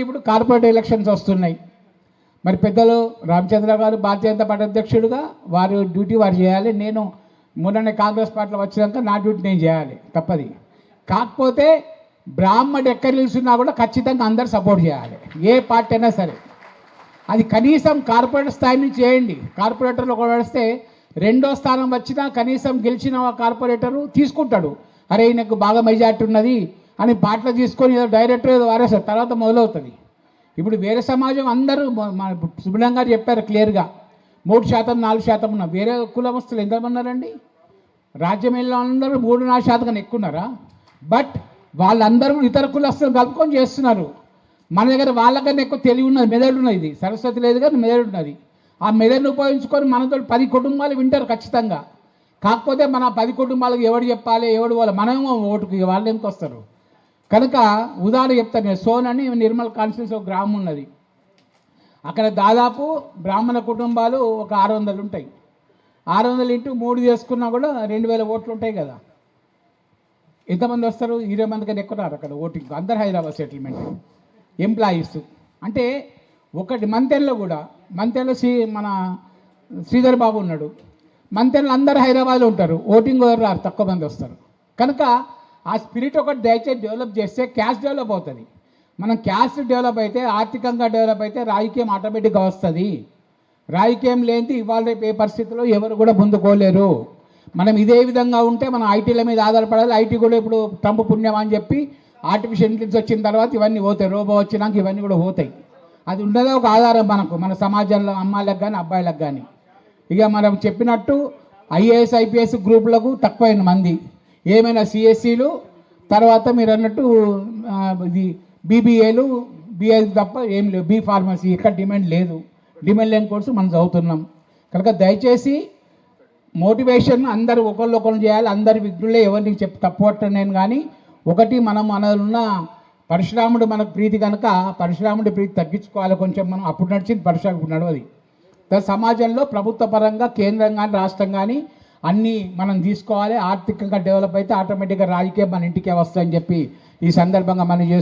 ఇప్పుడు corporate elections వస్తున్నాయి. మరి పెద్దలు రామచంద్ర గారు భారతీయ జనతా పార్టీ అధ్యక్షుడిగా వారు డ్యూటీ వారు చేయాలి. నేను మొన్ననే కాంగ్రెస్ పార్టీలో వచ్చినాక నా డ్యూటీ నేను చేయాలి. తప్పది. కాకపోతే బ్రాహ్మడు ఎక్కడ నిలుచున్నా కూడా ఖచ్చితంగా అందరు సపోర్ట్ చేయాలి. ఏ పార్టీ అయినా సరే. అది కనీసం కార్పొరేటర్ స్థాయి నుంచి చేయండి. కార్పొరేటర్లు ఒక వేస్తే రెండో స్థానం వచ్చినా కనీసం గెలిచిన కార్పొరేటరు తీసుకుంటాడు. అరే ఈయనకు బాగా మెజార్టీ ఉన్నది. అని పాటలు తీసుకొని ఏదో డైరెక్టర్ ఏదో వారేస్తారు. తర్వాత మొదలవుతుంది. ఇప్పుడు వేరే సమాజం అందరూ మన సుబ్రహ్మణ్యం గారు చెప్పారు క్లియర్గా. మూడు శాతం నాలుగు శాతం ఉన్న వేరే కులవస్తులు ఎంతమంది ఉన్నారండి? రాజ్యం అందరూ మూడు నాలుగు శాతం కన్నా ఎక్కువ ఉన్నారా? బట్ వాళ్ళందరూ ఇతర కులస్తులు కలుపుకొని చేస్తున్నారు. మన దగ్గర వాళ్ళకన్నా ఎక్కువ తెలివి ఉన్నది మెదడు ఉన్నది ఇది. సరస్వతి లేదు కానీ మెదడు ఉన్నది. ఆ మెదడును ఉపయోగించుకొని మనతో పది కుటుంబాలు వింటారు ఖచ్చితంగా. కాకపోతే మన పది కుటుంబాలకు ఎవడు చెప్పాలి ఎవడు వాళ్ళు మనమేమో ఓటుకు వాళ్ళు ఎందుకు వస్తారు? కనుక ఉదాహరణ చెప్తాను నేను. సోన్ అని నిర్మల్ కాన్స్టిట్యూన్స్ ఒక గ్రామం ఉన్నది. అక్కడ దాదాపు బ్రాహ్మణ కుటుంబాలు ఒక ఆరు వందలు ఉంటాయి. ఆరు వందలు ఇంటూ మూడు చేసుకున్నా కూడా రెండు వేల ఓట్లు ఉంటాయి కదా. ఎంతమంది వస్తారు? ఇరవై మంది కన్నా ఎక్కువ రారు అక్కడ ఓటింగ్. అందరు హైదరాబాద్ సెటిల్మెంట్. ఎంప్లాయీస్. అంటే ఒకటి మంతెన్లో కూడా మంతెన్లో శ్రీ మన శ్రీధర్ బాబు ఉన్నాడు. మంతెన్లో అందరు హైదరాబాద్లో ఉంటారు. ఓటింగ్ ఎవరు రారు? తక్కువ మంది వస్తారు. కనుక ఆ స్పిరిట్ ఒకటి దయచేసి డెవలప్ చేస్తే క్యాష్ డెవలప్ అవుతుంది. మనం క్యాష్ డెవలప్ అయితే ఆర్థికంగా డెవలప్ అయితే రాజకీయం ఆటోమేటిక్గా వస్తుంది. రాజకీయం లేనిది ఇవాళ రేపు ఏ పరిస్థితిలో ఎవరు కూడా ముందుకోలేరు. మనం ఇదే విధంగా ఉంటే మనం ఐటీల మీద ఆధారపడాలి. ఐటీ కూడా ఇప్పుడు ట్రంప్ పుణ్యం అని చెప్పి ఆర్టిఫిషియల్ ఇంటెలిజెన్స్ వచ్చిన తర్వాత ఇవన్నీ పోతాయి. రోబో వచ్చినాక ఇవన్నీ కూడా పోతాయి. అది ఉండదే ఒక ఆధారం మనకు మన సమాజంలో అమ్మాయిలకు కానీ అబ్బాయిలకు కానీ ఇక మనం చెప్పినట్టు ఐఏఎస్ ఐపీఎస్ గ్రూపులకు తక్కువైన మంది. ఏమైనా సిఎస్సీలు తర్వాత మీరు అన్నట్టు ఇది బీబీఏలు బీఏ తప్ప ఏం లేవు. బీ ఫార్మసీ ఇక్కడ డిమాండ్ లేదు. డిమాండ్ లేని కోర్సు మనం చదువుతున్నాం. కనుక దయచేసి మోటివేషన్ అందరూ ఒకళ్ళు ఒకళ్ళు చేయాలి. అందరి విఘ్నులే ఎవరిని చెప్పి తప్పవట్టను నేను కానీ ఒకటి మనం మనలో పరశురాముడు మనకు ప్రీతి కనుక పరశురాముడి ప్రీతి తగ్గించుకోవాలి. కొంచెం మనం అప్పుడు నడిచింది పరశురాముడు నడవది. సమాజంలో ప్రభుత్వ పరంగా కేంద్రం కానీ రాష్ట్రం కానీ అన్నీ మనం తీసుకోవాలి. ఆర్థికంగా డెవలప్ అయితే ఆటోమేటిక్గా రాజకీయం మన ఇంటికే వస్తాయని చెప్పి ఈ సందర్భంగా మనం చేస్తూ